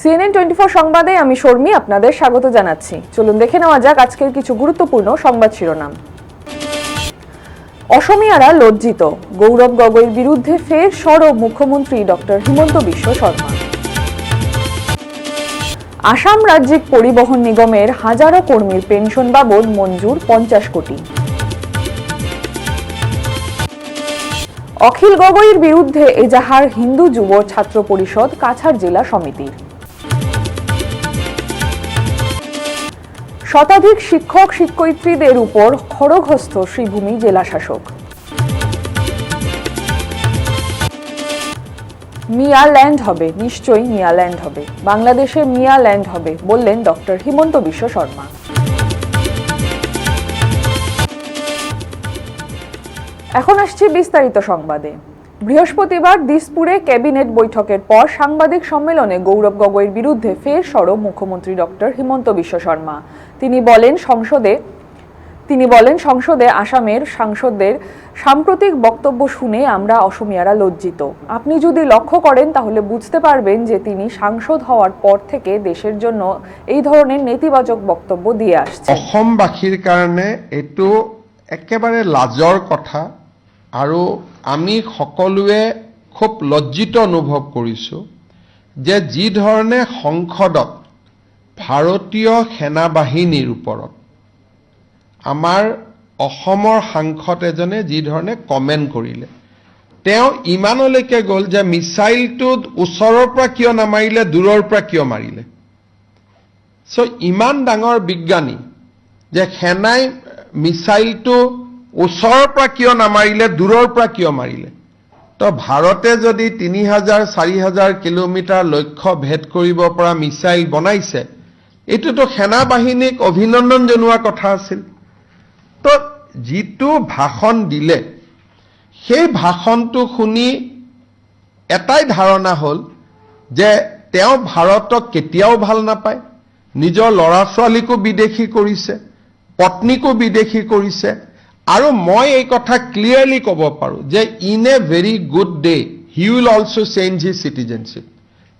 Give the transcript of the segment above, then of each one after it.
CNN twenty সংবাদে আমি শর্মি আপনাদের স্বাগত জানাচ্ছি। চলুন দেখে নেওয়া যাক আজকের কিছু গুরুত্বপূর্ণ সংবাদ শিরোনাম। অসমিয়ারা লজ্জিত। গৌরব গগৈর বিরুদ্ধে ফের সরব মুখ্যমন্ত্রী ডক্টর হিমন্ত বিশ্ব শর্মা। আসাম রাজ্যিক পরিবহন নিগমের হাজারো কর্মীর পেনশন বাবদ মঞ্জুর পঞ্চাশ কোটি। অখিল গগৈর বিরুদ্ধে এজাহার হিন্দু যুব ছাত্র পরিষদ কাছাড় জেলা সমিতির শতাধিক শিক্ষক শিক্ষয়িত্রীদের উপর খড়গহস্ত শ্রীভূমি জেলা শাসক। মিয়া ল্যান্ড হবে, নিশ্চয়ই মিয়া ল্যান্ড হবে। বাংলাদেশে মিয়া ল্যান্ড হবে, বললেন ডক্টর হিমন্ত বিশ্ব শর্মা। এখন আসছি বিস্তারিত সংবাদে। বৃহস্পতিবার দিসপুরে ক্যাবিনেট বৈঠকের পর সাংবাদিক সম্মেলনে গৌরব গগৈর বিরুদ্ধে ফের সরব মুখ্যমন্ত্রী ডক্টর হিমন্ত বিশ্ব শর্মা। তিনি বলেন সংসদে, তিনি বলেন সংসদে আসামের সাংসদদের সাম্প্রতিক বক্তব্য শুনে আমরা অসমিয়ারা লজ্জিত। আপনি যদি লক্ষ্য করেন তাহলে বুঝতে পারবেন যে তিনি সাংসদ হওয়ার পর থেকে দেশের জন্য এই ধরনের নেতিবাচক বক্তব্য দিয়ে আসছে অসমবাসীৰ কারণে এইটো একেবারে লাজৰ কথা। আৰু আমি সকলোৱে খুব লজ্জিত অনুভৱ কৰিছোঁ যে যি ধৰণে সংসদত ভাৰতীয় সেনাবাহিনীৰ ওপৰত আমাৰ অসমৰ সাংসদ এজনে যি ধৰণে কমেণ্ট কৰিলে তেওঁ ইমানলৈকে গ'ল যে মিছাইলটো ওচৰৰ পৰা কিয় নামাৰিলে দূৰৰ পৰা কিয় মাৰিলে। চ' ইমান ডাঙৰ বিজ্ঞানী যে সেনাই মিছাইলটো ওচৰৰ পৰা কিয় নামাৰিলে দূৰৰ পৰা কিয় মাৰিলে? তো ভাৰতে যদি তিনি হাজাৰ চাৰি হাজাৰ কিলোমিটাৰ লক্ষ্য ভেদ কৰিব পৰা মিছাইল বনাইছে এইটোতো সেনাবাহিনীক অভিনন্দন জনোৱা কথা আছিল। তো যিটো ভাষণ দিলে সেই ভাষণটো শুনি এটাই ধাৰণা হ'ল যে তেওঁ ভাৰতক কেতিয়াও ভাল নাপায়। নিজৰ ল'ৰা ছোৱালীকো বিদেশী কৰিছে পত্নীকো বিদেশী কৰিছে আৰু মই এই কথা ক্লিয়াৰলি ক'ব পাৰোঁ যে in a very good day he will also' change he citizenship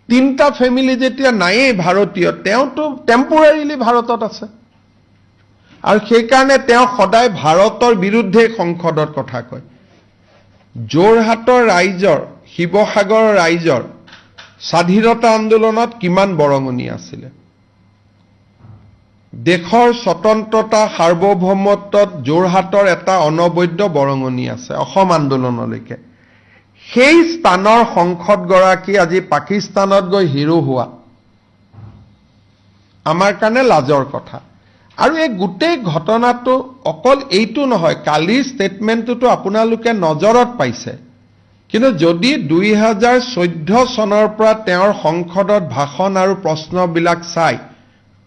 তিনিটা ফেমিলি যেতিয়া নায়েই ভাৰতীয় তেওঁতো টেম্পৰাৰীলি ভাৰতত আছে। আৰু সেইকাৰণে তেওঁ সদায় ভাৰতৰ বিৰুদ্ধে সংসদত কথা কয়। যোৰহাটৰ ৰাইজৰ শিৱসাগৰৰ ৰাইজৰ স্বাধীনতা আন্দোলনত কিমান বৰঙণি আছিলে। দেশৰ স্বতন্ত্ৰতা সাৰ্বভৌমত্বত যোৰহাটৰ এটা অনবদ্য বৰঙণি আছে অসম আন্দোলনলৈকে। সেই স্থানৰ সংসদগৰাকী আজি পাকিস্তানত গৈ হিৰো হোৱা। আমাৰ কাৰণে লাজৰ কথা। আৰু এই গোটেই ঘটনাটো অকল এইটো নহয় কালিৰ ষ্টেটমেণ্টটোতো আপোনালোকে নজৰত পাইছে। কিন্তু যদি দুই হাজাৰ চৈধ্য চনৰ পৰা তেওঁৰ সংসদত ভাষণ আৰু প্ৰশ্নবিলাক চাই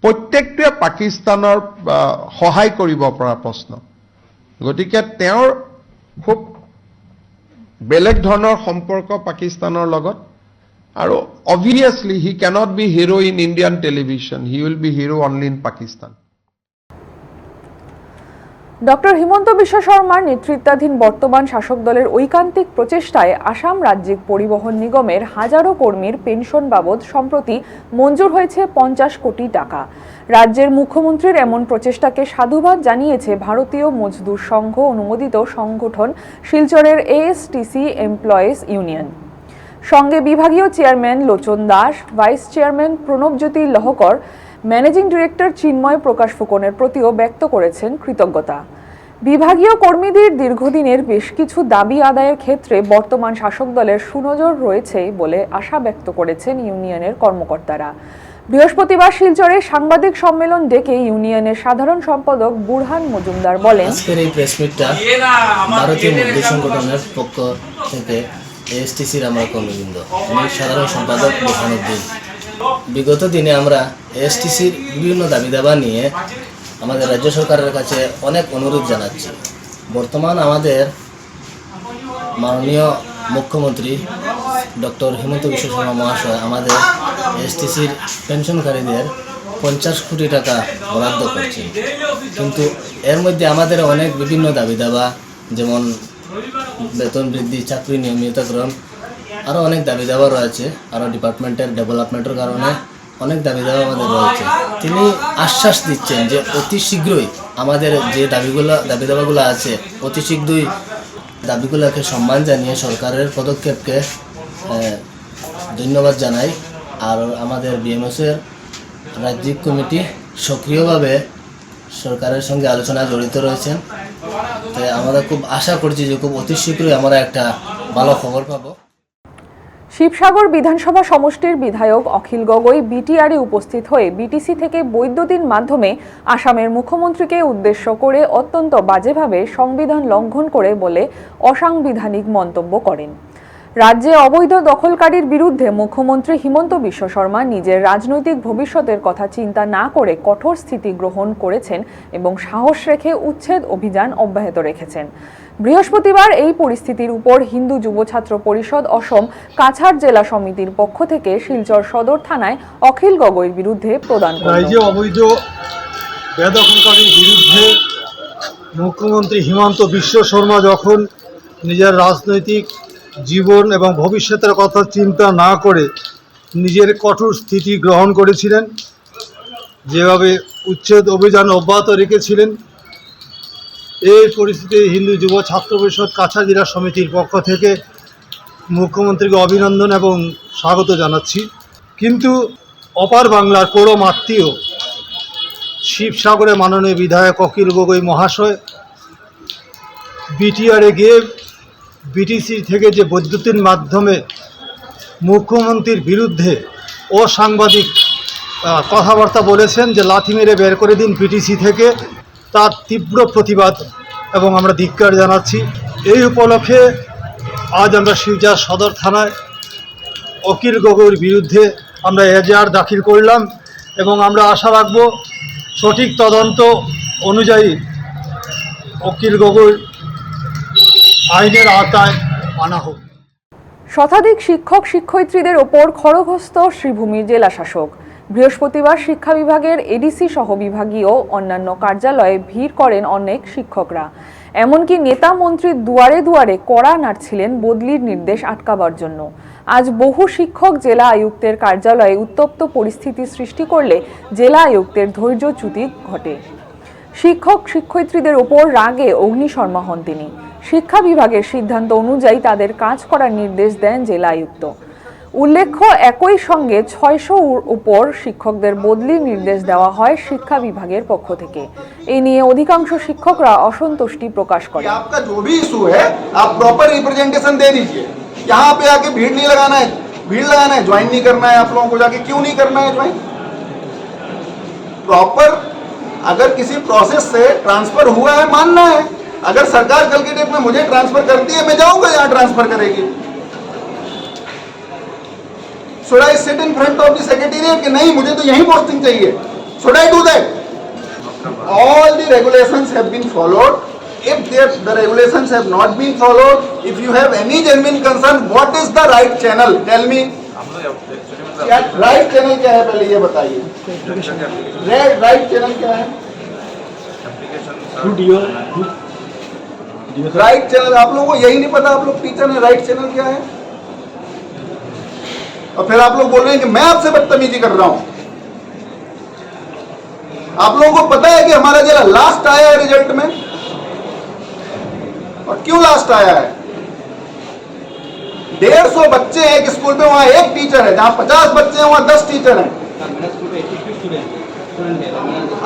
প্ৰত্যেকটোৱে পাকিস্তানৰ সহায় কৰিব পৰা প্ৰশ্ন। গতিকে তেওঁৰ খুব বেলেগ ধৰণৰ সম্পৰ্ক পাকিস্তানৰ লগত। আৰু obviously he cannot be hero in Indian television he will be hero only in Pakistan doctor Himanta Biswa শর্মার নেতৃত্বাধীন বর্তমান শাসক দলের ঐকান্তিক প্রচেষ্টায় আসাম রাজ্যিক পরিবহন নিগমের হাজারো কর্মীর পেনশন বাবদ সম্প্রতি মঞ্জুর হয়েছে পঞ্চাশ কোটি টাকা। রাজ্যের মুখ্যমন্ত্রীর এমন প্রচেষ্টাকে সাধুবাদ জানিয়েছে ভারতীয় মজদুর সংঘ অনুমোদিত সংগঠন শিলচরের এএসটিসি এমপ্লয়িজ ইউনিয়ন। সঙ্গে বিভাগীয় chairman Lochan Das, vice chairman Pranabjyoti Lahkar managing director Chinmoy Prakash ফুকনের প্রতিও ব্যক্ত করেছেন কৃতজ্ঞতা। বিভাগীয় কর্মীদের দীর্ঘদিনের বেশ কিছু দাবি আদায়ের ক্ষেত্রে বর্তমান শাসক দলের সুনজর রয়েছে বলে আশা ব্যক্ত করেছেন ইউনিয়নের কর্মকর্তারা। বৃহস্পতিবার শিলচরে সাংবাদিক সম্মেলন ডেকে ইউনিয়নের সাধারণ সম্পাদক বুরহান মজুমদার বলেন, আজকের এই প্রেস ভারতীয় মজদুর সংগঠনের পক্ষ থেকে এএসটিসির আমরা কর্মবৃন্দ। সাধারণ সম্পাদক বোখানুদ্দিন বিগত দিনে আমরা এএসটিসির বিভিন্ন দাবি দাবা নিয়ে আমাদের রাজ্য সরকারের কাছে অনেক অনুরোধ জানাচ্ছি। বর্তমান আমাদের মাননীয় মুখ্যমন্ত্রী ডক্টর হিমন্ত বিশ্ব শর্মা মহাশয় আমাদের এসটিসির পেনশনকারীদের পঞ্চাশ কোটি টাকা বরাদ্দ করছেন। কিন্তু এর মধ্যে আমাদের অনেক বিভিন্ন দাবি দাবা যেমন বেতন বৃদ্ধি, চাকরি নিয়মিতকরণ আরও অনেক দাবি দাবা রয়েছে। আরও ডিপার্টমেন্টের ডেভেলপমেন্টের কারণে অনেক দাবি দাবা আমাদের রয়েছে। তিনি আশ্বাস দিচ্ছেন যে অতি শীঘ্রই আমাদের যে দাবিগুলো দাবি দাবাগুলো আছে, অতি শীঘ্রই দাবিগুলোকে সম্মান জানিয়ে সরকারের পদক্ষেপকে ধন্যবাদ জানাই। আর আমাদের বিএমএসের রাজ্যিক কমিটি সক্রিয়ভাবে সরকারের সঙ্গে আলোচনায় জড়িত রয়েছেন। তাই আমরা খুব আশা করছি যে খুব অতি শীঘ্রই আমরা একটা ভালো খবর পাবো। শিবসাগর বিধানসভা সমষ্টির বিধায়ক অখিল গগৈ বিটিআরে উপস্থিত হয়ে বিটিসি থেকে বৈদ্যুতিন মাধ্যমে আসামের মুখ্যমন্ত্রীকে উদ্দেশ্য করে অত্যন্ত বাজেভাবে সংবিধান লঙ্ঘন করে বলে অসাংবিধানিক মন্তব্য করেন। রাজ্যে অবৈধ দখলকারীর বিরুদ্ধে মুখ্যমন্ত্রী হিমন্ত বিশ্ব শর্মা নিজের রাজনৈতিক ভবিষ্যতের কথা চিন্তা না করে কঠোর স্থিতি গ্রহণ করেছেন এবং সাহস রেখে উচ্ছেদ অভিযান অব্যাহত রেখেছেন। বৃহস্পতিবার এই পরিস্থিতির উপর হিন্দু যুব ছাত্র পরিষদ অসম কাছাড় জেলা সমিতির পক্ষ থেকে শিলচর সদর থানায় অখিল গগৈর বিরুদ্ধে প্রদান অবৈধ বিরুদ্ধে মুখ্যমন্ত্রী হিমন্ত বিশ্ব শর্মা যখন নিজের রাজনৈতিক জীবন এবং ভবিষ্যতের কথা চিন্তা না করে নিজের কঠোর স্থিতি গ্রহণ করেছিলেন, যেভাবে উচ্ছেদ অভিযান অব্যাহত রেখেছিলেন এই পরিস্থিতি হিন্দু যুব ছাত্র পরিষদ জেলা সমিতির পক্ষ থেকে মুখ্যমন্ত্রীকে অভিনন্দন এবং স্বাগত জানাচ্ছি। কিন্তু অপার বাংলার পরম আত্মীয় শিবসাগরে মাননীয় বিধায়ক অখিল গগৈ মহাশয়, বিটিআরে গিয়ে বিটিসি থেকে যে বৈদ্যুতিন মাধ্যমে মুখ্যমন্ত্রীর বিরুদ্ধে অসাংবাদিক কথাবার্তা বলেছেন যে লাথি মেরে বের করে দিন বিটিসি থেকে তার তীব্র প্রতিবাদ এবং আমরা ধিক্কার জানাচ্ছি। এই উপলক্ষে আজ আমরা শিলচর সদর থানায় অকিল গগৈর বিরুদ্ধে আমরা এজাহার দাখিল করলাম এবং আমরা আশা রাখব সঠিক তদন্ত অনুযায়ী অকিল গগৈ আইনের আওতায় আনা হোক। শতাধিক শিক্ষক, শিক্ষয়িত্রীদের ওপর খড়গহস্ত শ্রীভূমির জেলা শাসক বৃহস্পতিবার শিক্ষা বিভাগের এডিসি সহ বিভাগীয় অন্যান্য কার্যালয়ে ভিড় করেন অনেক শিক্ষকরা। এমনকি নেতা মন্ত্রীর দুয়ারে দুয়ারে কড়া নাড়ছিলেন বদলির নির্দেশ আটকাবার জন্য। আজ বহু শিক্ষক জেলা আয়ুক্তের কার্যালয়ে উত্তপ্ত পরিস্থিতি সৃষ্টি করলে জেলা আয়ুক্তের ধৈর্যচ্যুতি ঘটে। শিক্ষক, শিক্ষয়িত্রীদের ওপর রাগে অগ্নিশর্মা হন তিনি। শিক্ষা বিভাগের সিদ্ধান্ত অনুযায়ী তাদের কাজ করার নির্দেশ দেন জেলা আয়ুক্ত। উল্লেখ্য একই সঙ্গে ছয়শো উপর শিক্ষকদের বদলির নির্দেশ দেওয়া হয় শিক্ষা বিভাগের পক্ষ থেকে এই নিয়ে অধিকাংশ শিক্ষকরা অসন্তুষ্টি প্রকাশ कि করেন आपका जो भी इशू है आप प्रॉपर रिप्रेजेंटेशन दे दीजिए यहाँ पे आके भीड़ नहीं लगाना है भीड़ लगाना है ज्वाइन नहीं करना है आप लोगों को जाके क्यों नहीं करना है ज्वाइन प्रॉपर अगर किसी प्रोसेस से ट्रांसफर हुआ है मानना है अगर सरकार कल के डेट में मुझे ट्रांसफर करती है मैं जाऊंगा यहाँ ट्रांसफर करेगी Should I sit in front of the secretariat कि नहीं मुझे तो यही पोस्टिंग चाहिए should I do that all the regulations have been followed. If there, the regulations have not been followed, if you have any genuine concern, what is the right channel? Tell me. क्या right channel क्या है पहले ये बताइए red right channel क्या है right channel आप लोगों को यही नहीं पता आप लोग टीचर हैं राइट चैनल क्या है और फिर आप लोग बोल रहे हैं कि मैं आपसे बदतमीजी कर रहा हूँ। आप लोगों को पता है कि हमारा जिला लास्ट आया है रिज़ल्ट में? और क्यों लास्ट आया है? डेढ़ सौ बच्चे हैं एक स्कूल में, वहाँ एक टीचर है, जहाँ पचास बच्चे हैं, वहाँ दस टीचर हैं।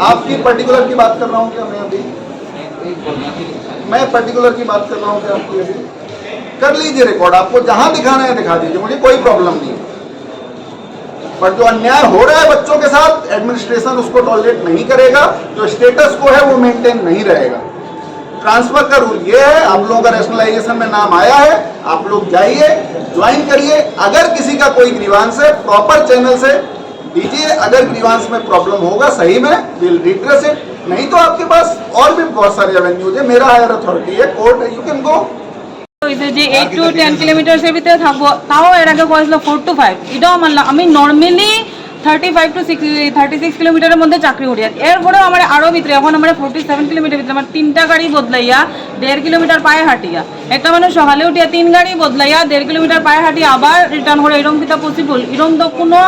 आपकी पर्टिकुलर की बात कर रहा हूँ क्या मैं अभी? मैं पर्टिकुलर की बात कर रहा हूँ क्या आपकी अभी? कर लीजिए रिकॉर्ड आपको जहाँ दिखाना है दिखा दीजिए, मुझे कोई प्रॉब्लम नहीं है। पर जो अन्याय हो रहा है बच्चों के साथ एडमिनिस्ट्रेशन उसको टॉलरेट नहीं करेगा, जो स्टेटस को है वो मेंटेन नहीं रहेगा। ट्रांसफ़र का रूल ये है, हम लोगों का रेशनलाइजेशन में नाम आया है, आप लोग जाइए ज्वाइन करिए। अगर किसी का कोई ग्रीवांस है प्रॉपर चैनल से दीजिए। अगर ग्रीवांस में प्रॉब्लम होगा, सही में विल रिट्रेस इट नहीं तो आपके पास और भी बहुत सारे एवेन्यूज है। मेरा हायर अथॉरिटी है कोर्ट है यू कैन गो যে এইট টু টেন কিলোমিটার্সের ভিতরে থাকব তাও এর আগে করেছিল ফোর টু ফাইভ এটাও মানলাম আমি normally thirty five two six thirty six কিলোমিটারের মধ্যে চাকরি করি। আর এরপরেও আমার আরও ভিতরে এখন আমার ফোর্টি সেভেন কিলোমিটার ভিতরে আমার তিনটা গাড়ি বদলাইয়া দেড় কিলোমিটার পায়ে হাঁটিয়া। একটা মানুষ সকালে উঠিয়া তিন গাড়ি বদলাইয়া দেড় কিলোমিটার পায়ে হাঁটিয়া আবার রিটার্ন করে এরকম কিতা পসিবল এরকম তো কোনো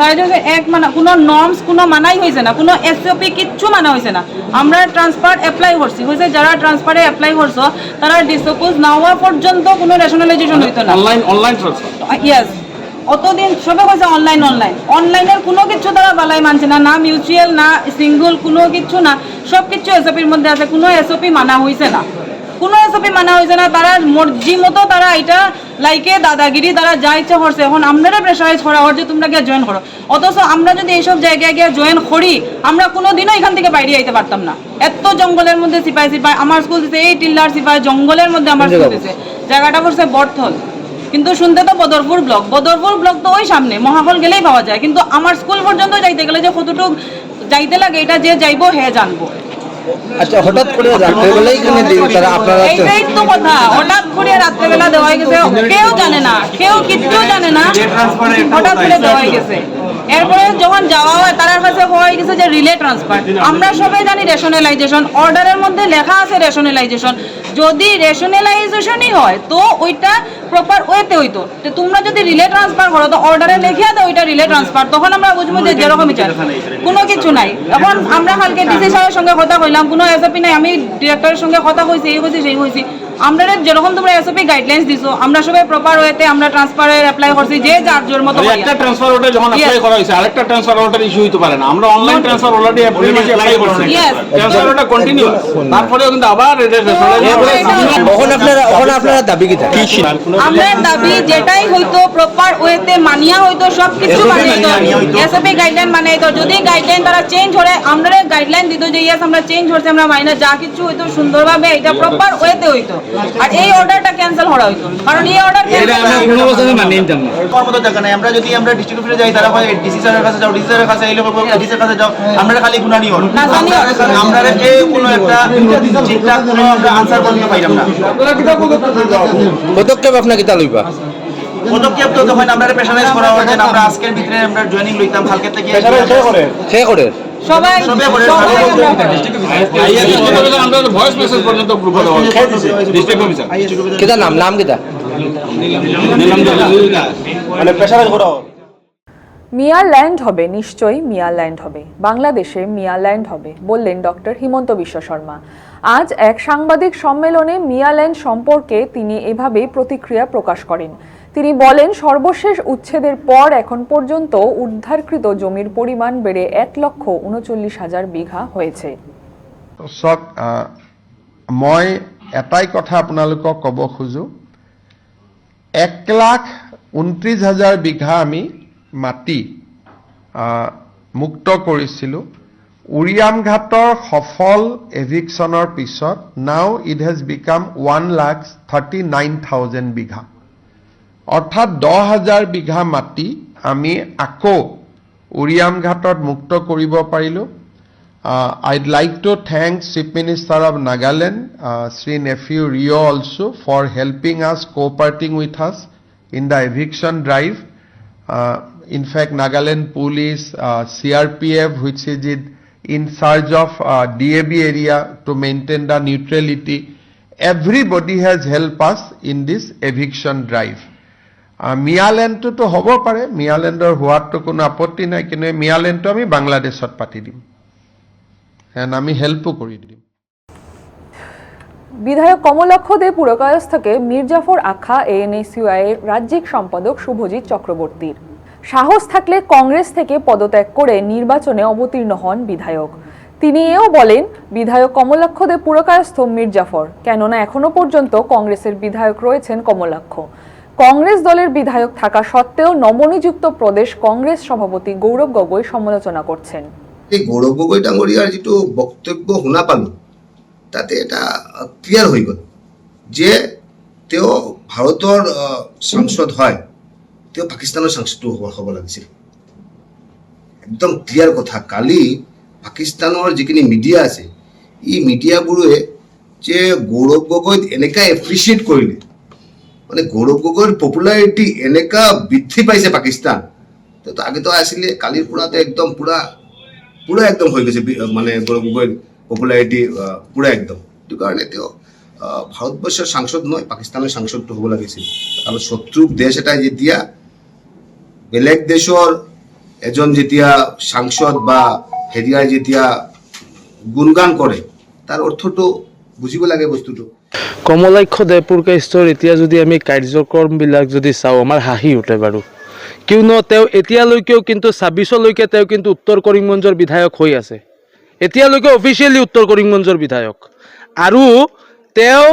সাইডে এক মানা কোনো নর্মস কোনো মানাই হয়েছে না কোনো এসওপি কিচ্ছু মানা হয়েছে না। আমরা ট্রান্সফার অ্যাপ্লাই করছি। হয়েছে যারা ট্রান্সফারে অ্যাপ্লাই করছ তারা ডিসপোজ না হওয়া পর্যন্ত কোনো রেশনালাইজেশন হইতো না। অনলাইন অনলাইন ট্রান্সফার ইয়েস অতদিন সবে কইছে অনলাইন অনলাইন অনলাইনের কোনো কিছু তারা বালাই মানছে না না মিউচুয়াল না সিঙ্গল কোনো কিছু না। সব কিছু এসওপির মধ্যে আছে কোনো এসওপি মানা হয়েছে না। কোনো এসওপি মানা হয়েছে না। তারা মর্জি মতো তারা এটা লাইকে দাদাগিরি তারা যা ইচ্ছা করছে। এখন আমরা প্রেশারাইজ করা হচ্ছে তোমরা গিয়ে জয়েন করো। অথচ আমরা যদি এইসব জায়গায় গিয়ে জয়েন করি আমরা কোনোদিনও এখান থেকে বাইরে আইতে পারতাম না। এত জঙ্গলের মধ্যে সিপাই সিপাই আমার স্কুল দিছে এই টিল্লার সিপাই জঙ্গলের মধ্যে আমার স্কুল দিছে। জায়গাটা পড়ছে বর্থল কিন্তু শুনতে তো বদরপুর ব্লক বদরপুর ব্লক তো ওই সামনে মহাফল গেলেই পাওয়া যায়। কিন্তু আমার স্কুল পর্যন্ত যাইতে গেলে যে কতটুক যাইতে লাগে এটা যে যাইবো হে জানব। আচ্ছা হঠাৎ করে রাত্রেবেলাই এখানে দিন তারা আপনারা তো- এইটাই তো কথা। হঠাৎ করে রাত্রেবেলা দেওয়া গেছে। কেউ জানে না কেউ কিচ্ছু জানে না। হঠাৎ করে দেওয়া গেছে। এরপরে যখন যাওয়া হয় তার কাছে হয়ে গেছে যে রিলে ট্রান্সফার আমরা সবাই জানি রেশনালাইজেশন অর্ডারের মধ্যে লেখা আছে রেশনালাইজেশন যদি রেশনালাইজেশনই হয় তো ওইটা প্রপার ওয়েতে হইতো। তো তোমরা যদি রিলে ট্রান্সফার করো তো অর্ডারে লিখে দাও ওইটা রিলে ট্রান্সফার তখন আমরা বুঝব যে যেরকমই চাই। কোনো কিছু নাই। এখন আমরা কালকে ডিসি সাহেবের সঙ্গে কথা কইলাম কোনো এসএপি নাই আমি ডিরেক্টরের সঙ্গে কথা কইছি এই কইছি সেই কইছি। আমরা যেরকম তোমরা এসওপি গাইডলাইন্স দিছো আমরা সবাই প্রপার ওয়েতে আমরা ট্রান্সফারের অ্যাপ্লাই করছি যে যার জোর মতো একটা ট্রান্সফার অর্ডার যখন অ্যাপ্লাই করা হয়েছে আরেকটা ট্রান্সফার অর্ডার ইস্যু হইতে পারে না। আমরা অনলাইন ট্রান্সফার অলরেডি অ্যাপ্লাই করছি। ট্রান্সফার অর্ডার কন্টিনিউ তারপরেও কিন্তু আবার কখন আপনারা কখন আপনারা দাবি কি কি ছিল আমরা দাবি যেটাই হইতো প্রপার ওয়েতে মানিয়া হইতো সব কিছু মানিয়ে হইতো। এসএপি গাইডলাইন মানে হইতো। যদি গাইডলাইন তারা চেঞ্জ করে আমরা গাইডলাইন দিত যে ইয়েস আমরা চেঞ্জ করছি আমরা মাইনা যা কিছু হইতো সুন্দরভাবে এটা প্রপার ওয়েতে হইতো। আর এই অর্ডারটা ক্যান্সেল করা হইতো কারণ এই অর্ডার কোনো অবস্থাতে মানিয়ে নিতাম না। মতো জায়গা নাই আমরা যদি আমরা ডিস্ট্রিক্ট অফিসে যাই তারা হয় ডিসি স্যারের কাছে যাও ডিসি স্যারের কাছে এই লোক ডিসি কাছে যাও আমরা খালি গুণানি হল না, জানি না। আমরা এই কোনো একটা ঠিকঠাক কোনো আমরা আনসার করতে পাইলাম না। পদক্ষেপ আপনার কিতা লইবা? পদক্ষেপ তো যখন আমরা প্রেশারাইজ করা হয় যে আমরা আজকের ভিতরে আমরা জয়েনিং লইতাম কালকে থেকে সে করে? সবাই নাম? নাম মানে মিয়া ল্যান্ড হবে নিশ্চয়ই মিয়া ল্যান্ড হবে। বাংলাদেশে মিয়া ল্যান্ড হবে বললেন ডক্টর হিমন্ত বিশ্ব শর্মা। আজ এক সাংবাদিক সম্মেলনে মিয়া ল্যান্ড সম্পর্কে তিনি এভাবেই প্রতিক্রিয়া প্রকাশ করেন। তিনি বলেন সর্বশেষ উচ্ছেদের পর এখন পর্যন্ত উদ্ধারকৃত জমির পরিমাণ বেড়ে এক লক্ষ উনচল্লিশ হাজার বিঘা হয়েছে। আহ, মই এটাই কথা আপোনালোকক ক'ব খোজো। এক লাখ ঊনত্ৰিছ হাজাৰ বিঘা আমি মাটি মুক্ত কৰিছিলোঁ। উৰিয়াম ঘাটৰ সফল এভিকশ্যনৰ পিছত now it has become one lakh thirty nine thousand bigha. অৰ্থাৎ দহ হাজাৰ বিঘা মাটি আমি আকৌ উৰিয়াম ঘাটত মুক্ত কৰিব পাৰিলোঁ। I'd like to thank chief minister of Nagaland Shri Neiphiu Rio' also' for helping us cooperating with us in the eviction drive in fact Nagaland police C R P F which is it in charge of the A B area to maintain the neutrality everybody has help us in this eviction drive মিয়ালেণ্ডটোতো হ'ব পাৰে মিয়ালেণ্ডৰ হোৱাততো কোনো আপত্তি নাই, কিন্তু মিয়ালেণ্ডটো আমি বাংলাদেশত পাতি দিম। এণ্ড আমি হেল্পো কৰি দিম। বিধায়ক কমলাক্ষ দে পুরকায়স্থকে মির্জাফর আখা এএনএসইউআই এর রাজ্যিক সম্পাদক শুভজিৎ চক্রবর্তীর। সাহস থাকলে কংগ্রেস থেকে পদত্যাগ করে নির্বাচনে অবতীর্ণ হন বিধায়ক। তিনি এও বলেন, বিধায়ক কমলাক্ষ দে পুরকায়স্থ মির্জাফর কেননা এখনও পর্যন্ত কংগ্রেসের বিধায়ক রয়েছেন কমলাক্ষ। কংগ্রেস দলের বিধায়ক থাকা সত্ত্বেও নবনিযুক্ত প্ৰদেশ কংগ্রেস সভাপতি গৌরৱ গগৈ সমালোচনা করছেন। এই গগৈ ডাঙৰীয়াৰ যিটো বক্তব্য শুনা পালোঁ, তাতে এটা ক্লিয়াৰ হৈ গ'ল যে তেওঁ ভাৰতৰ সাংসদ হয়, তেওঁ পাকিস্তানৰ সাংসদো হ'ব লাগিছিল। একদম ক্লিয়াৰ কথা, কালি পাকিস্তানৰ যিখিনি মিডিয়া আছে, এই মিডিয়াবোৰে যে গৌৰৱ গগৈক এনেকা এপ্ৰিচিয়েট কৰিলে মানে গৌৰৱ গগৈৰ পপুলাৰিটি এনেকা বৃদ্ধি পাইছে পাকিস্তান। তো আগে তো আসলে কালির পুরাতে একদম পুরা পুরা একদম হৈ গৈছে মানে গৌৰৱ গগৈৰ পপুলাৰিটি পুৰা একদম। সেইটো কাৰণে তেওঁ ভাৰতবৰ্ষৰ সাংসদ নহয়, পাকিস্তানৰ সাংসদটো হ'ব লাগিছিল। কাৰণ শত্ৰু দেশ এটাই যেতিয়া বেলেগ দেশৰ এজন যেতিয়া সাংসদ বা হেৰিয়াই যেতিয়া গুণগান কৰে, তাৰ অৰ্থটো বুজিব লাগে বস্তুটো। কমলাক্ষ দেপুৰকাষ্টৰ এতিয়া যদি আমি কাৰ্যক্ৰমবিলাক যদি চাওঁ, আমাৰ হাঁহি উঠে বাৰু। কিয়নো তেওঁ এতিয়ালৈকেও কিন্তু, ছাব্বিছলৈকে তেওঁ কিন্তু উত্তৰ কৰিমগঞ্জৰ বিধায়ক হৈ আছে। এতিয়ালৈকে অফিচিয়েলি উত্তৰ কৰিমগঞ্জৰ বিধায়ক। আৰু তেওঁ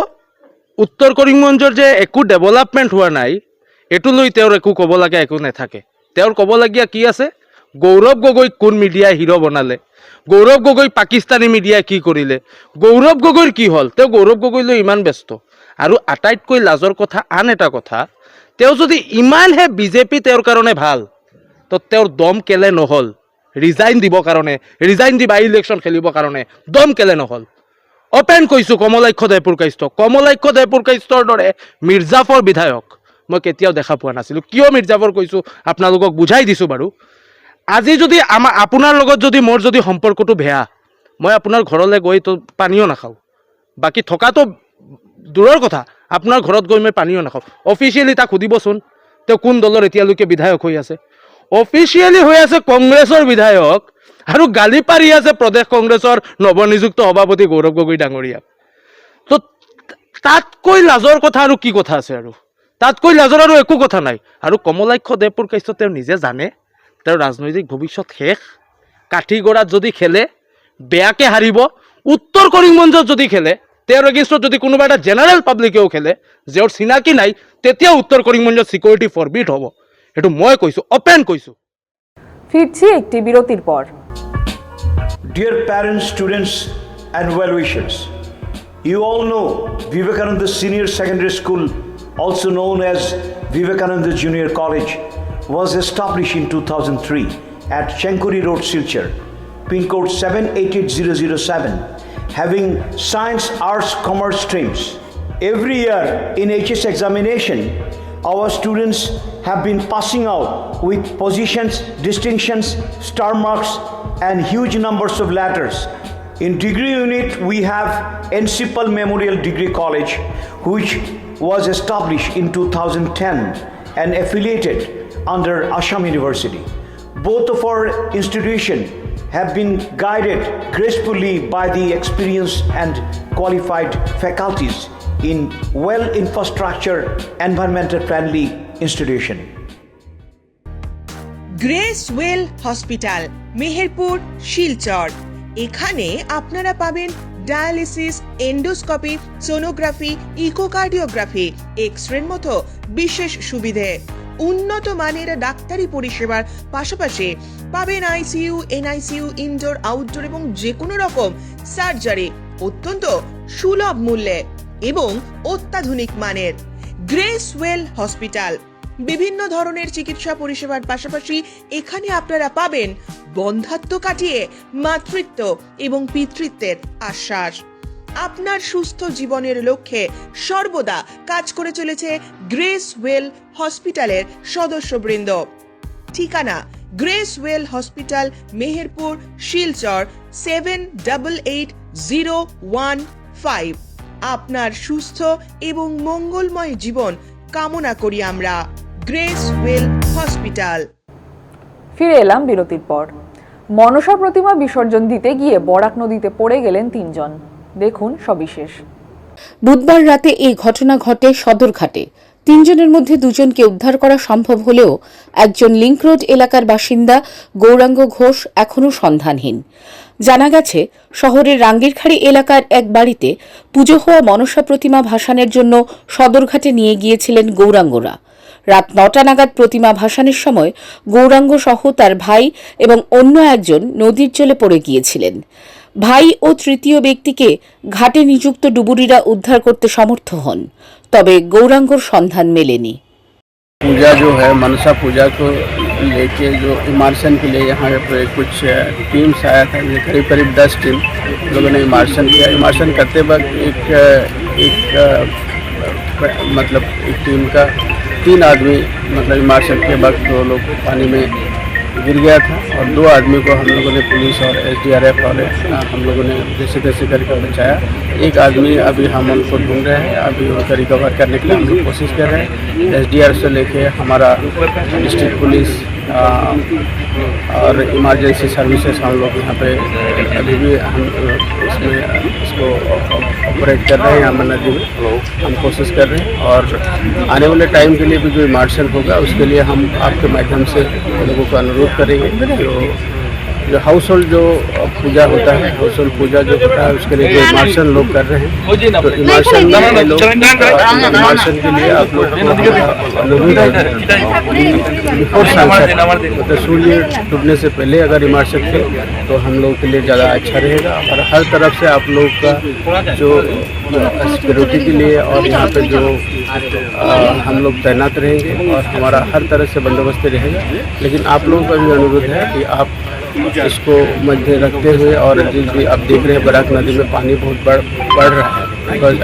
উত্তৰ কৰিমগঞ্জৰ যে একো ডেভেলপমেণ্ট হোৱা নাই এইটো লৈ তেওঁৰ একো ক'ব লগা একো নাথাকে। তেওঁৰ ক'বলগীয়া কি আছে? গৌৰৱ গগৈক কোন মিডিয়াই হিৰ' বনালে? গৌৰৱ গগৈ পাকিস্তানী মিডিয়াই কি কৰিলে? গৌৰৱ গগৈৰ কি হ'ল? তেওঁ গৌৰৱ গগৈলৈ ইমান ব্যস্ত। আৰু আটাইতকৈ লাজৰ কথা আন এটা কথা, তেওঁ যদি ইমানহে বিজেপি তেওঁৰ কাৰণে ভালো, তো তেওঁৰ দম কেলে নহ'ল? ৰিজাইন দিবৰ কাৰণে, ৰিজাইন দি বাই ইলেকশ্যন খেলিবৰ কাৰণে, দম কেলে নহ'ল? অপেন কৈছোঁ কমলাক্ষ দেপুৰকাষ্ট কমলাক্ষ দেপুৰকাষ্টৰ দৰে মিৰ্জাফৰ বিধায়ক মই কেতিয়াও দেখা পোৱা নাছিলোঁ। কিয় মিৰ্জাফৰ কৈছোঁ? আপোনালোকক বুজাই দিছোঁ বাৰু। আজি যদি আমাৰ আপোনাৰ লগত যদি মোৰ যদি সম্পৰ্কটো বেয়া, মই আপোনাৰ ঘৰলৈ গৈ তো পানীও নাখাওঁ। বাকী থকাটো দূৰৰ কথা, আপোনাৰ ঘৰত গৈ মই পানীও নাখাওঁ। অফিচিয়েলি তাক সুধিবচোন তেওঁ কোন দলৰ এতিয়ালৈকে বিধায়ক হৈ আছে? অফিচিয়েলি হৈ আছে কংগ্ৰেছৰ বিধায়ক আৰু গালি পাৰি আছে প্ৰদেশ কংগ্ৰেছৰ নৱনিযুক্ত সভাপতি গৌৰৱ গগৈ ডাঙৰীয়াক। তো তাতকৈ লাজৰ কথা আৰু কি কথা আছে আৰু? তাতকৈ লাজৰ আৰু একো কথা নাই। আৰু কমলাক্ষ দেৱপুৰ কাশ্যপ তেওঁ নিজে জানে। তেওঁৰ ৰাজনৈতিক ভৱিষ্যত শেষ। কাঠিগড়াত যদি খেলে বেয়াকে হাৰিব উত্তৰ কৰিমগঞ্জত যদি খেলে তেওঁৰ এগেইনষ্টত যদি কোনোবা এটা জেনেৰেল পাব্লিকেও খেলে তেওঁৰ চিনাকি নাই তেতিয়া উত্তৰ কৰিমগঞ্জত ছিকিউৰিটি ফৰবিট হ'ব। সেইটো মই কৈছোঁ অপেন কৈছোঁ। ফিরছি একটি বিরতির পর Dear parents, students, and well wishers, you all know Vivekananda Senior Secondary School, also known as Vivekananda Junior College, was established in 2003 at Chenkuri Road, Silchar, pin code 788007, having science, arts, commerce streams. Every year in HS examination, our students have been passing out with positions, distinctions, star marks, and huge numbers of letters. In degree unit, we have Encipal Memorial Degree College, which was established in 2010 and affiliated under Assam University. Both of our institutions have been guided gracefully by the experienced and qualified faculties in well infrastructure environmental friendly institution Grace Well hospital Meherpur Silchar এখানে আপনারা পাবেন dialysis endoscopy sonography echocardiography X রের মতো বিশেষ সুবিধে উন্নত মানের ডাক্তারি পরিষেবার পাশাপাশি পাবেন আইসিইউ, এনআইসিইউ, ইনডোর, আউটডোর এবং যে কোনো রকম সার্জারি অত্যন্ত সুলভ মূল্যে এবং অত্যাধুনিক মানের। Grace Well hospital. বিভিন্ন ধরনের চিকিৎসা পরিষেবার পাশাপাশি এখানে আপনারা পাবেন বন্ধাত্ম কাটিয়ে মাতৃত্ব এবং পিতৃত্বের আশ্বাস। আপনার সুস্থ জীবনের লক্ষ্যে সর্বদা কাজ করে চলেছে গ্রেস ওয়েল হসপিটালের সদস্যবৃন্দ। ঠিকানা, Grace Well hospital, Meherpur, Silchar seven double eight zero one five আপনার সুস্থ এবং মঙ্গলময় জীবন কামনা করি আমরা, গ্রেস ওয়েল হসপিটাল। ফিরে এলাম বিরতির পর। মনসা প্রতিমা বিসর্জন দিতে গিয়ে বরাক নদীতে পড়ে গেলেন তিনজন। দেখুন সবিশেষ। বুধবার রাতে এই ঘটনা ঘটে সদরঘাটে। তিনজনের মধ্যে দুজনকে উদ্ধার করা সম্ভব হলেও একজন লিংক রোড এলাকার বাসিন্দা গৌরাঙ্গ ঘোষ এখনও সন্ধানহীন। জানা গেছে, শহরের রাঙ্গিরখাড়ি এলাকার এক বাড়িতে পুজো হওয়া মনসা প্রতিমা ভাসানের জন্য সদরঘাটে নিয়ে গিয়েছিলেন গৌরাঙ্গরা। রাত নটা নাগাদ প্রতিমা ভাসানের সময় গৌরাঙ্গ সহ তার ভাই এবং অন্য একজন নদীর জলে পড়ে গিয়েছিলেন। ভাই ও তৃতীয় ব্যক্তিকে ঘাটে নিযুক্ত ডুবুরিরা উদ্ধার করতে সমর্থ হন তবে গৌরাঙ্গর সন্ধান মেলেনি पूजा जो है मनसा पूजा को लेके जो इमार्शन के लिए यहाँ पे कुछ टीम्स आया था ये करीब करीब दस टीम लोगों ने इमार्शन किया इमार्शन करते वक्त एक एक मतलब एक टीम का तीन आदमी मतलब इमार्शन के वक्त वो लोग पानी में गिर गया था और दो आदमी को हम लोगों ने पुलिस और एसडीआरएफ वाले हम लोगों ने जैसे तैसे करके बचाया। एक आदमी अभी हम उनको ढूंढ रहे हैं, अभी उनका रिकवर करने के लिए हम लोग कोशिश कर रहे हैं। एसडीआर से लेके हमारा डिस्ट्रिक्ट पुलिस और इमरजेंसी सर्विसेज़ हम लोग यहाँ पे अभी भी हम, इसमें, इसको ऑपरेट कर रहे हैं यहाँ नदी में। हम कोशिश कर रहे हैं और आने वाले टाइम के लिए भी जो इमर्शन होगा, उसके लिए हम आपके माध्यम से लोगों को अनुरोध करेंगे। जो जो हाउस होल्ड जो पूजा होता है हाउस होल्ड पूजा जो होता है उसके लिए जो इमर्शन लोग कर रहे हैं तो इमर्शन इमर्शन के लिए आप लोग है बिफोर सनसेट मतलब सूर्य डूबने से पहले अगर इमर्शन थे तो हम लोग के लिए ज़्यादा अच्छा रहेगा और हर तरफ़ से आप लोग का जो सिक्योरिटी के लिए और यहाँ पे जो हम लोग तैनात रहेंगे और हमारा हर तरह से बंदोबस्त रहेगा लेकिन आप लोगों का भी अनुरोध है कि आप इसको मध्य रखते हुए और जिस भी आप देख रहे हैं बराक नदी में पानी बहुत बढ़ बढ़ रहा है। बिकॉज़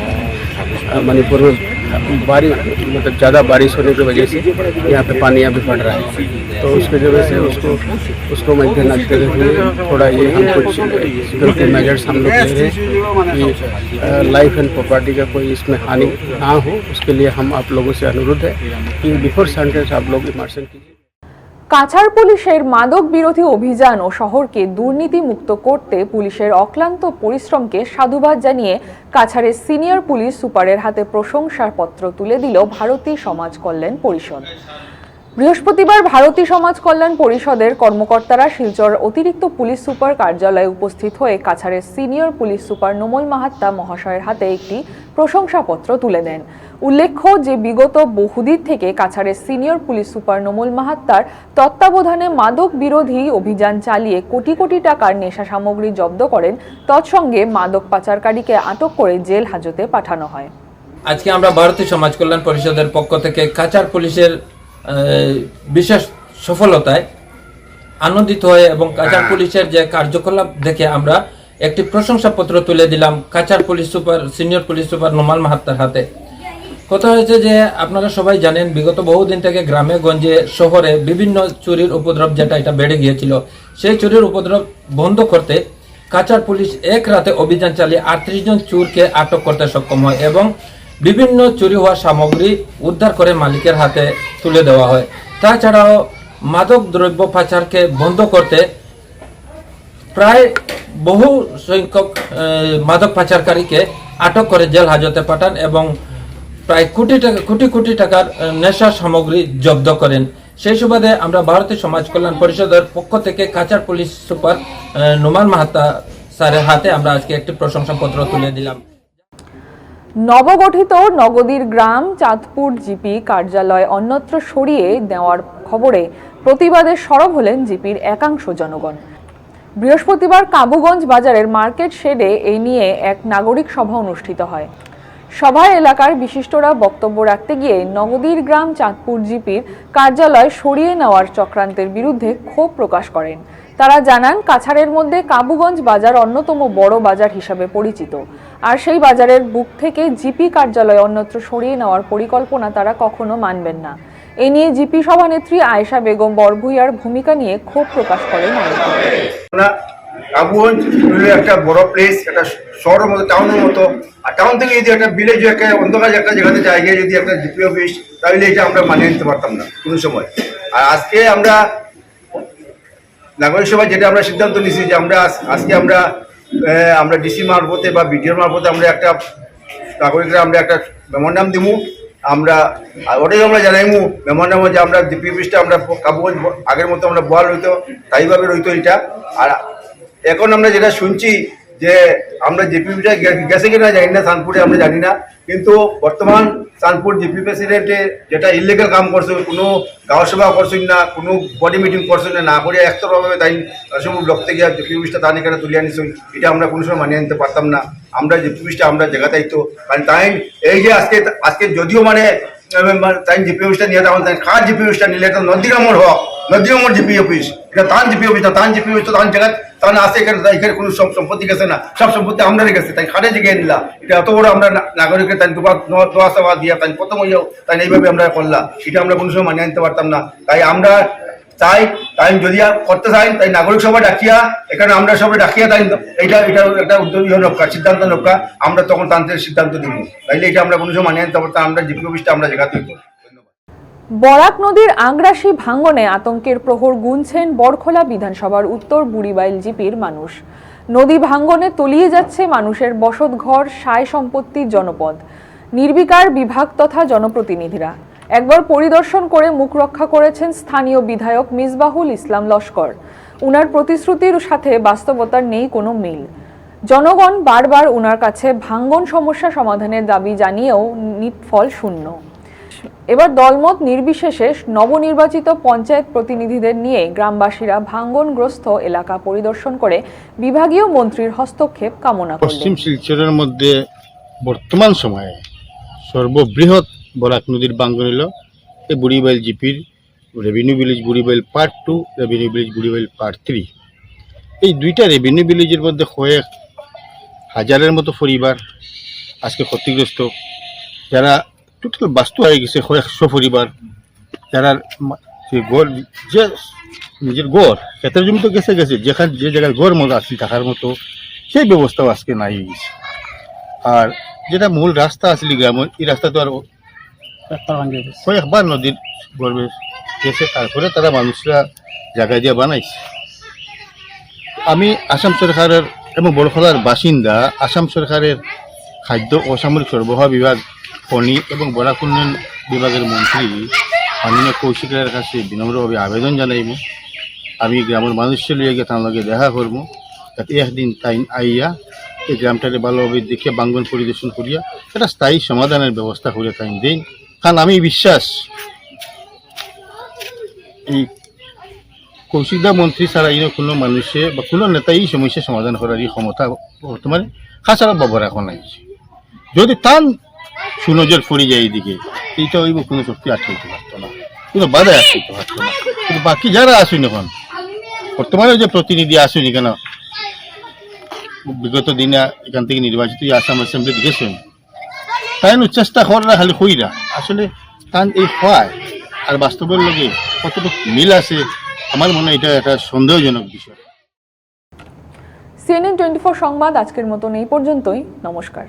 मणिपुर में बारिश मतलब ज़्यादा बारिश होने की वजह से यहाँ पे पानी अभी बढ़ रहा है। तो उसकी वजह से उसको उसको मध्य रखते हुए थोड़ा ये हम कुछ सिक्योरिटी मेजर्स हम लोग ले रहे हैं कि लाइफ एंड प्रॉपर्टी का कोई इसमें हानि ना हो। उसके लिए हम आप लोगों से अनुरोध है कि बिफोर सनराइज आप लोग इमर्शन कीजिए। কাছাড় পুলিশের মাদক বিরোধী অভিযান ও শহরকে দুর্নীতি মুক্ত করতে পুলিশের অক্লান্ত পরিশ্রমকে সাধুবাদ জানিয়ে কাছাড়ের সিনিয়র পুলিশ সুপারের হাতে প্রশংসার পত্র তুলে দিল ভারতী সমাজ কল্যাণ পরিষদ। বৃহস্পতিবার ভারতী সমাজ কল্যাণ পরিষদের কর্মকর্তারা শিলচর অতিরিক্ত পুলিশ সুপার কার্যালয়ে উপস্থিত হয়ে কাছাড়ের senior police super Numal Mahatta মহাশয়ের হাতে একটি প্রশংসাপত্র তুলে দেন। উল্লেখ্য যে বিগত বহুদিন থেকে কাছাড়ের সিনিয়র পুলিশ সুপার নোমল মাহাত্তার তত্ত্বাবধানে মাদক বিরোধী অভিযান চালিয়ে কোটি কোটি টাকার নেশা সামগ্রী জব্দ করেন তৎসঙ্গে মাদক পাচারকারীকে আটক করে জেল হাজতে পাঠানো হয়। আজকে আমরা ভারতীয় সমাজ কল্যাণ পরিষদের পক্ষ থেকে কাচার পুলিশের বিশেষ সফলতায় আনন্দিত হয়ে এবং কাচার পুলিশের যে কার্যকলাপ দেখে আমরা একটি প্রশংসাপত্র তুলে দিলাম Cachar police super, senior police super Numal মাহাত্তার হাতে। কথা হয়েছে যে, আপনারা সবাই জানেন, বিগত বহুদিন থেকে গ্রামে, গঞ্জে, শহরে বিভিন্ন চুরির উপদ্রব যেটা, এটা বেড়ে গিয়েছিল। সেই চুরির উপদ্রব বন্ধ করতে কাচার পুলিশ এক রাতে অভিযান চালিয়ে আটত্রিশ জন চুরকে আটক করতে সক্ষম হয় এবং বিভিন্ন চুরি হওয়া সামগ্রী উদ্ধার করে মালিকের হাতে তুলে দেওয়া হয়। তাছাড়াও মাদক দ্রব্য পাচারকে বন্ধ করতে প্রায় বহু সংখ্যক মাদক পাচারকারীকে আটক করে জেল হাজতে পাঠান এবং প্রায় কোটি টাকা, কোটি কোটি টাকার নেশা সামগ্রী জব্দ করেন। সেই সুবাদে আমরা ভারতীয় সমাজ কল্যাণ পরিষদের পক্ষ থেকে কাচার পুলিশ সুপার নোমান মাহাতা স্যারের হাতে আমরা আজকে একটি প্রশংসাপত্র তুলে দিলাম। নবগঠিত নগদীর গ্রাম চাঁদপুর জিপি কার্যালয় অন্যত্র সরিয়ে দেওয়ার খবরে প্রতিবাদে সরব হলেন জিপির একাংশ জনগণ। বৃহস্পতিবার কাবুগঞ্জ বাজারের মার্কেট শেডে এই নিয়ে এক নাগরিক সভা অনুষ্ঠিত হয়। সভায় এলাকার বিশিষ্টরা বক্তব্য রাখতে গিয়ে নগদীর গ্রাম চাঁদপুর জিপির কার্যালয় সরিয়ে নেওয়ার চক্রান্তের বিরুদ্ধে ক্ষোভ প্রকাশ করেন। তারা জানান, কাছাড়ের মধ্যে কাবুগঞ্জ বাজার অন্যতম বড় বাজার হিসাবে পরিচিত। আর সেই বাজারের বুক থেকে জিপি কার্যালয় অন্যত্র সরিয়ে নেওয়ার পরিকল্পনা তারা কখনো মানবেন না। এ নিয়ে জিপি সভানেত্রী আয়েশা বেগম বরভুইয়ার ভূমিকা নিয়ে ক্ষোভ প্রকাশ করেন কাবুগঞ্জ একটা বড় প্লেস একটা শহরের মতো টাউনের মতো, আর টাউন থেকে যদি একটা ভিলেজ একটা অন্ধকার একটা জায়গাতে জায়গায় যদি একটা জিপি অফিস তাহলে এটা আমরা মানিয়ে নিতে পারতাম না, কোনো সময়। আর আজকে আমরা নাগরিক সভায় যেটা আমরা সিদ্ধান্ত নিয়েছি যে আমরা আজ- আজকে আমরা আমরা ডিসি মারফতে বা বিডিওর মারফতে আমরা একটা নাগরিকরা আমরা একটা মেমোরান্ডাম দিমু। আমরা ওটাই আমরা জানাইমু মেমোরান্ডাম যে আমরা অফিসটা আমরা কাবুগঞ্জ আগের মতো আমরা বহাল রইতো তাইভাবে রইতো এটা। আর এখন আমরা যেটা শুনছি যে আমরা জিপিপিটা গেছে কিনা জানি না, সানপুরে আমরা জানি না। কিন্তু বর্তমান সানপুর জিপি প্রেসিডেন্টে যেটা ইলিগাল কাম করছে, কোনো গাঁও সভা করছেন না, কোনো বডি মিটিং করছেন না না করে একতরভাবে তাই সব ব্লক থেকে জেপি অফিসটা তার এখানে তুলে আনিছেন এটা আমরা কোনো সময় মানিয়ে আনতে পারতাম না। আমরা জিপি অফিসটা আমরা জায়গাতেই তো কারণ তাই এই যে আজকে আজকে যদিও মানে তাই জিপি অফিসটা নিয়ে তখন তাই কার জিপি অফিসটা নিলে? এটা নদীগ্রামর হক নদীগ্রামর জিপি অফিস। এটা তান জিপি অফিস, না তান জিপি অফিস, তো তান জায়গা তান আছে এখানে, তাই এখানে কোনো সব সম্পত্তি গেছে না। সব সম্পত্তি আমরা গেছে, তাই খাটে জায়গায় নিলা এটা এত বড় আমরা না- নাগরিকের তাই দোয়া দিয়া তাই প্রথম হইয়াও তাই এইভাবে আমরা করলাম। এটা আমরা কোনো সময় মানিয়ে নিতে পারতাম না। তাই আমরা চাই, তাই যদি করতে চাই, তাই নাগরিক সভা ডাকিয়া, এখানে আমরা সবাই ডাকিয়া তাই এটা এটা একটা উদ্যোগী নৌকা, সিদ্ধান্ত নৌকা। আমরা তখন তান্ত্রিক সিদ্ধান্ত দিব। তাইলে এটা আমরা কোনো সময় মানিয়ে আনতে পারতাম আমরা জিপি অফিসটা আমরা জায়গাতে হইতো। বরাক নদীর আংরাসি ভাঙ্গনে আতঙ্কের প্রহর গুনছেন বরখোলা বিধানসভার উত্তর বুড়িবাইল জিপির মানুষ। নদী ভাঙ্গনে তলিয়ে যাচ্ছে মানুষের বসতঘর, সায় সম্পত্তি, জনপদ। নির্বিকার বিভাগ তথা জনপ্রতিনিধিরা। একবার পরিদর্শন করে মুখ রক্ষা করেছেন স্থানীয় বিধায়ক মিসবাহুল ইসলাম লস্কর। উনার প্রতিশ্রুতির সাথে বাস্তবতার নেই কোনো মিল। জনগণ বারবার উনার কাছে ভাঙ্গন সমস্যা সমাধানের দাবি জানিয়েও নিটফল শূন্য। এবার দলমত নির্বিশেষে নবনির্বাচিত পঞ্চায়েত প্রতিনিধিদের নিয়ে গ্রামবাসীরা ভাঙ্গনগ্রস্ত এলাকা পরিদর্শন করে বিভাগীয় মন্ত্রীর হস্তক্ষেপ কামনা পশ্চিম শিলচরের মধ্যে বর্তমান সময়ে সর্ববৃহৎ বরাক নদীর বাঙ্গন হল এই বুড়িবাইল জিপির revenue village Buribail part two revenue village Buribail part three এই দুইটা রেভিনিউ ভিলেজের মধ্যে কয়েক হাজারের মতো পরিবার আজকে ক্ষতিগ্রস্ত। যারা টোটাল বাস্তু হয়ে গেছে কয়েকশো পরিবার। যারা গড় যে নিজের গড় ক্ষেতের জমি তো গেছে গেছে যেখানে যে জায়গায় গড় মতো আছে থাকার মতো সেই ব্যবস্থাও আজকে নাই। গেছে আর যেটা মূল রাস্তা আসলে গ্রামের এই রাস্তা তো আর কয়েকবার নদীর গর্বে গেছে তারপরে তারা মানুষরা জায়গা দিয়ে বানাইছে। আমি আসাম সরকারের এবং বড়খলার বাসিন্দা আসাম সরকারের খাদ্য অসামরিক সামরিক সরবরাহ বিভাগ খনি এবং বরাক উন্নয়ন বিভাগের মন্ত্রী মাননীয় কৌশিকের কাছে বিনম্রভাবে আবেদন জানাইব। আমি গ্রামের মানুষের লিয়ে গিয়ে তার দেখা করব। যাতে একদিন তাই আইয়া এই গ্রামটাকে ভালোভাবে দেখে বাঙ্গন পরিদর্শন করিয়া একটা স্থায়ী সমাধানের ব্যবস্থা করে তাই দিন। কারণ আমি বিশ্বাস, এই কৌশিকদা মন্ত্রী ছাড়া ইনো কোনো মানুষে বা কোনো নেতা এই সমস্যা সমাধান করার এই ক্ষমতা বর্তমানে খাসারা বাবার এখন নাই। যদি টান সুনজর পড়ে যায় এইদিকে। এইটা হইব কোনো শক্তি আটকাইতে পারতো না। কোনো বাধা আটকাইতে পারতো না। কিন্তু বাকি যারা আসুন এখন বর্তমানে যে প্রতিনিধি আসুন কেন বিগত দিনে এখান থেকে নির্বাচিত আসাম অ্যাসেম্বলি গেছেন তাই চেষ্টা করা খালি হইরা আসলে তান এই হয়, আর বাস্তবের লগে কতটুকু মিল আছে, আমার মনে হয় এটা একটা সন্দেহজনক বিষয়। সিএনএন টোয়েন্টি ফোর সংবাদ আজকের মতন এই পর্যন্তই। নমস্কার।